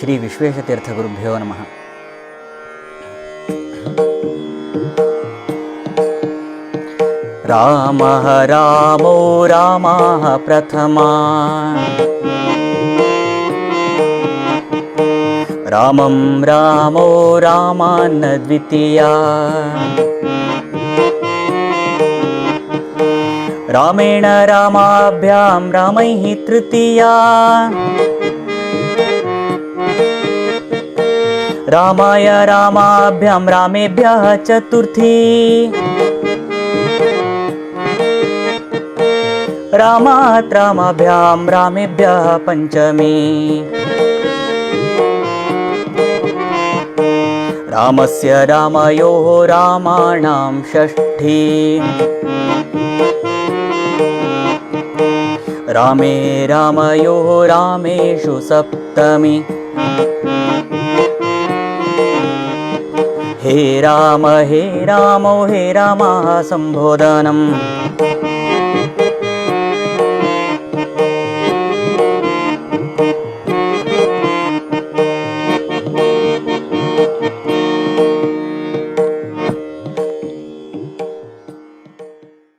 श्रीविश्वेशतीर्थगुरुभ्यो नमः। रामः रामो रामः प्रथमा। रामं रामो रामान्न द्वितीया। रामेण रामाभ्यां रामैः तृतीया। रामाय रामाभ्यां रामेभ्यः चतुर्थी। रामात् रामाभ्यां रामेभ्यः पञ्चमी। रामस्य रामयोः रामाणां षष्ठी। रामे रामयोः रामेषु सप्तमी हे राम हे रामो हे रामः सम्बोधनम्